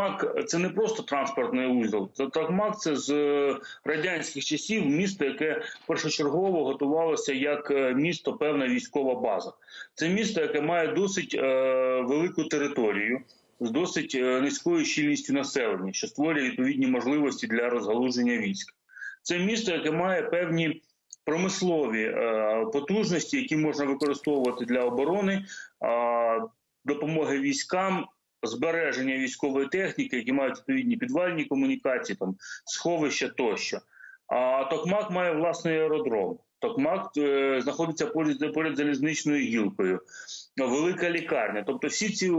Токмак це не просто транспортний узел. Це Токмак це з е, радянських часів місто, яке першочергово готувалося як е, місто, певна військова база. Це місто, яке має досить е, велику територію. З досить е, низькою щільністю населення, що створює відповідні можливості для розгалуження військ. Це місто, яке має певні промислові е, потужності, які можна використовувати для оборони, е, допомоги військам, збереження військової техніки, які мають відповідні підвальні комунікації, там сховища тощо. А Токмак має власний аеродром. Токмак е, знаходиться поряд, поряд залізничною гілкою, велика лікарня. Тобто, всі ці е,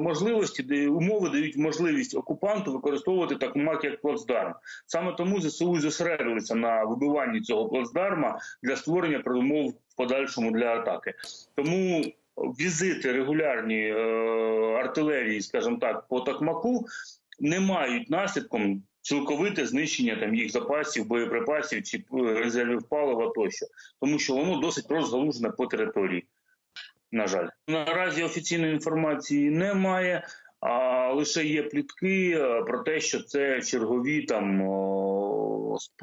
можливості де умови дають можливість окупанту використовувати Токмак як плацдарм. Саме тому ЗСУ зосередилися на вибиванні цього плацдарма для створення передумов в подальшому для атаки. Тому візити регулярні е, артилерії, скажімо так, по Токмаку не мають наслідком цілковите знищення там їх запасів, боєприпасів чи е, резервів палива тощо, тому що воно досить розгалужене по території. На жаль, наразі офіційної інформації немає. А лише є плітки е, про те, що це чергові там,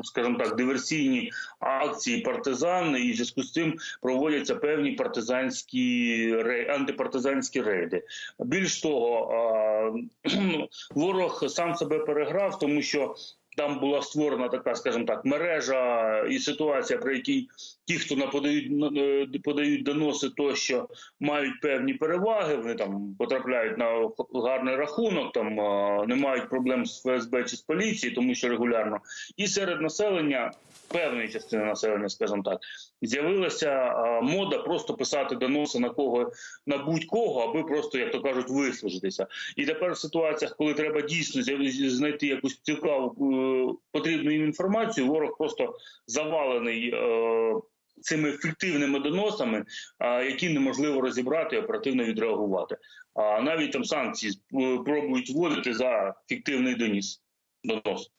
скажімо так, диверсійні акції партизан, і в зв'язку з цим проводяться певні партизанські антипартизанські рейди. Більш того, ворог сам себе переграв, тому що там була створена така, скажімо так, мережа і ситуація, при якій ті, хто подають е, подають доноси, тощо мають певні переваги. Вони там потрапляють на гарний рахунок, там не мають проблем з ФСБ чи з поліцією, тому що регулярно, і серед населення. Певної частини населення, скажімо так, з'явилася мода просто писати доноси на кого на будь-кого, аби просто, як то кажуть, вислужитися. І тепер в ситуаціях, коли треба дійсно знайти якусь цікаву е, потрібну їм інформацію, ворог просто завалений. Е, Цими фіктивними доносами, а, які неможливо розібрати і оперативно відреагувати. А навіть там санкції е, пробують вводити за фіктивний доніс донос.